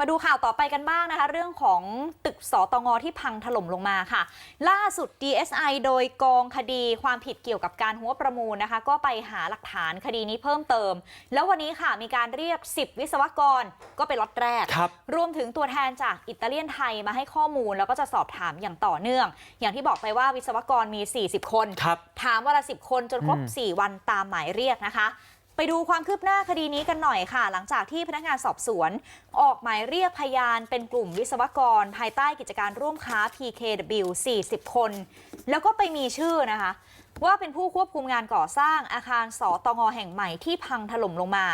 มาดูข่าวต่อไปกันบ้างนะคะ เรื่องของตึกสตงที่พังถล่มลงมาค่ะ ล่าสุด DSI โดยกองคดีความผิดเกี่ยวกับการหัวประมูลนะคะ ก็ไปหาหลักฐานคดีนี้เพิ่มเติม แล้ววันนี้ค่ะมีการเรียก 10 วิศวกรก็เป็นล็อตแรกครับรวมถึงตัวแทนจากอิตาเลียนไทยมาให้ข้อมูล แล้วก็จะสอบถามอย่างต่อเนื่อง อย่างที่บอกไปว่าวิศวกรมี 40 คนครับถามวันละ 10 คนจนครบอืม4วันตามหมายเรียกนะคะ ไปดูความคืบหน้าคดีนี้กันหน่อยค่ะ หลังจากที่พนักงานสอบสวน ออกหมายเรียกพยานเป็นกลุ่มวิศวกร ภายใต้กิจการร่วมค้า PKW 40 คน แล้วก็ไปมีชื่อนะคะ ว่าเป็นผู้ควบคุมงานก่อสร้างอาคารสตองแห่งใหม่ที่พังถล่มลงมา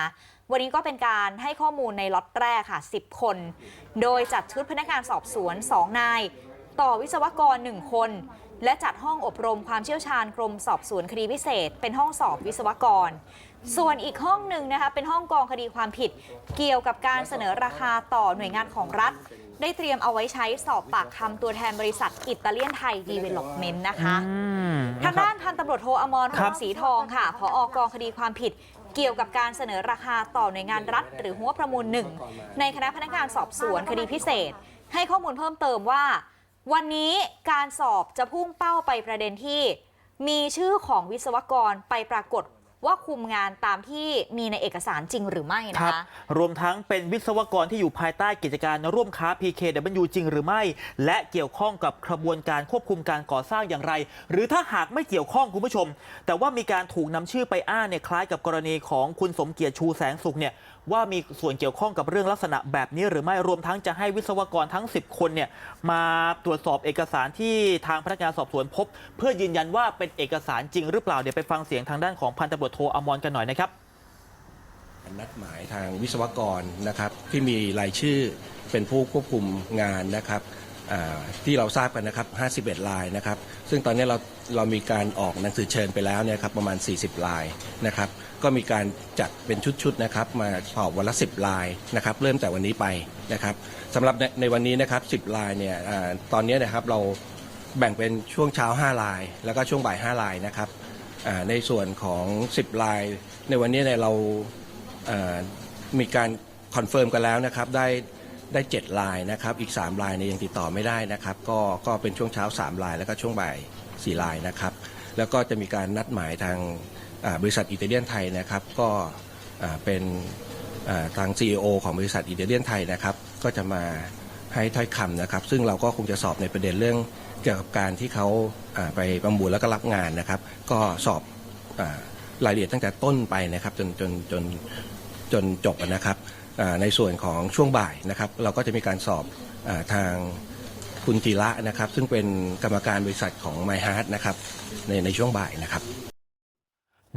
วันนี้ก็เป็นการให้ข้อมูลในล็อตแรกค่ะ 10 คน โดยจัดชุดพนักงานสอบสวน 2 นาย ต่อวิศวกร 1 คน และจัดห้องอบรมความเชี่ยวชาญกรมสอบสวนคดีพิเศษ เป็นห้องสอบวิศวกร ส่วนอีกห้องหนึ่งนะคะเป็นห้องกองคดีความผิด เกี่ยวกับการเสนอราคาต่อหน่วยงานของรัฐ ได้เตรียมเอาไว้ใช้สอบปากคำตัวแทนบริษัทอิตาเลียนไทยดีเวล็อปเมนต์นะคะอืมทางด้านพันตำรวจโทอมรคหรังบสีทองค่ะผออกองคดีความผิดเกี่ยวกับการเสนอราคาต่อหน่วยงานรัฐ หรือหัวประมูลหนึ่งในคณะพนักงานสอบสวนคดีพิเศษ ให้ข้อมูลเพิ่มเติมว่า วันนี้การสอบจะพุ่งเป้าไปประเด็นที่ มีชื่อของวิศวกรไปปรากฏ ว่าคุมงานตามที่มีในเอกสารจริงหรือไม่นะรัคะรวมทั้งเป็นวิศวกรที่อยู่ภายใต้กิจการร่วมค้า PKW จริงหรือไม่ และเกี่ยวข้องกับกระบวนการควบคุมการก่อสร้างอย่างไร หรือถ้าหากไม่เกี่ยวข้องคุณผู้ชม แต่ว่ามีการถูกนำชื่อไปอ้างเนี่ยคล้ายกับกรณีของคุณสมเกียรติชูแสงสุขเนี่ย ว่ามีส่วนเกี่ยวข้องกับเรื่องลักษณะแบบนี้หรือไม่รวมทั้งจะให้วิศวกรทั้ง 10 คนเนี่ยมาตรวจสอบเอกสารที่ทางพนักงานสอบสวนพบ เพื่อยืนยันว่าเป็นเอกสารจริงหรือเปล่าเดี๋ยวไปฟังเสียงทางด้านของพันตำรวจโทอมรกันหน่อยนะครับนัดหมายทางวิศวกรนะครับที่มีรายชื่อเป็นผู้ควบคุมงานนะครับ ที่เราทราบกันนะครับ 51 ลายนะครับ ซึ่งตอนนี้เราเรามีการออกหนังสือเชิญไปแล้วเนี่ยครับประมาณ 40 ลายนะครับ ก็มีการจัดเป็นชุดๆนะครับ มาสอบวันละ 10 ลายนะครับ เริ่มแต่วันนี้ไปนะครับสำหรับในในวันนี้นะครับ 10 ลายเนี่ยอตอนนี้นะครับเราแบ่งเป็นช่วงเช้า 5 ลาย แล้วก็ช่วงบ่าย 5 ลายนะครับในส่วนของ 10 ลาย ในวันนี้เนี่ยเรามีการคอนเฟิร์มกันแล้วนะครับได้ ได้เจ็ดลายนะครับอีก 3 ลายเนี่ยยังติดต่อไม่ได้นะครับก็ก็เป็นช่วงเช้า 3 ลาย แล้วก็ช่วงบ่าย 4 ลายนะครับ แล้วก็จะมีการนัดหมายทางอ่าบริษัทอิตาเลียนไทยนะครับก็อ่าเป็นอ่าทาง CEO ของบริษัทอิตาเลียนไทยนะครับก็จะมาให้ถ้อยคำนะครับ ซึ่งเราก็คงจะสอบในประเด็นเรื่องเกี่ยวกับการที่เขาอ่าไปประมูลแล้วก็รับงานนะครับ ก็สอบอารายละเอียดตั้งแต่ต้นไปนะครับจนจนจนจนจบนะครับ ในส่วนของช่วงบ่ายนะครับ เราก็จะมีการสอบอทางคุณธีระนะครับ ซึ่งเป็นกรรมการบริษัทของ My Heart นะครับในในช่วงบ่ายนะครับ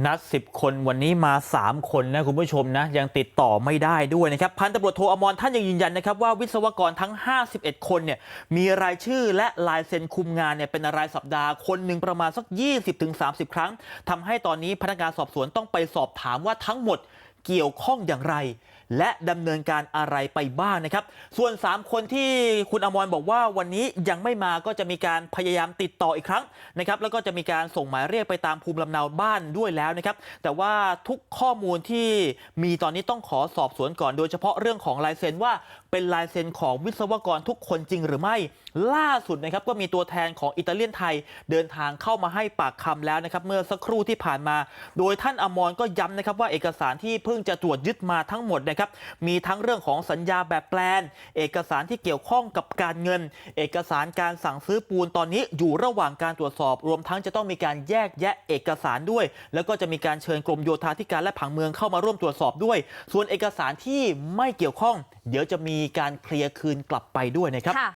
นัด 10 คนวันนี้มา 3 คนนะคุณผู้ชมนะ ยังติดต่อไม่ได้ด้วยนะครับ พันตำรวจโทอมรท่านยังยืนยันนะครับว่าวิศวกรทั้ง 51 คนเนี่ยมีรายชื่อและลายเซ็นคุมงานเนี่ยเป็นรายสัปดาห์คนหนึ่งประมาณสัก 20-30 ครั้งทำให้ตอนนี้พนักงานสอบสวนต้องไปสอบถามว่าทั้งหมดเกี่ยวข้องอย่างไร และดำเนินการอะไรไปบ้างนะครับ ส่วน 3 คนที่คุณอมรบอกว่าวันนี้ยังไม่มาก็จะมีการพยายามติดต่ออีกครั้งนะครับแล้วก็จะมีการส่งหมายเรียกไปตามภูมิลำเนาบ้านด้วยแล้วนะครับ แต่ว่าทุกข้อมูลที่มีตอนนี้ต้องขอสอบสวนก่อน โดยเฉพาะเรื่องของลายเซ็นว่าเป็นลายเซ็นของวิศวกรทุกคนจริงหรือไม่ ล่าสุดนะครับก็มีตัวแทนของอิตาเลียนไทย เดินทางเข้ามาให้ปากคำแล้วนะครับเมื่อสักครู่ที่ผ่านมา โดยท่านอมรก็ย้ำนะครับว่าเอกสารที่เพิ่งจะตรวจยึดมาทั้งหมดนะครับมีทั้งเรื่องของสัญญาแบบแปลน เอกสารที่เกี่ยวข้องกับการเงิน เอกสารการสั่งซื้อปูนตอนนี้อยู่ระหว่างการตรวจสอบ รวมทั้งจะต้องมีการแยกแยะเอกสารด้วย แล้วก็จะมีการเชิญกรมโยธาธิการและผังเมืองเข้ามาร่วมตรวจสอบด้วย ส่วนเอกสารที่ไม่เกี่ยวข้อง เดี๋ยวจะมีการเคลียร์คืนกลับไปด้วยนะครับ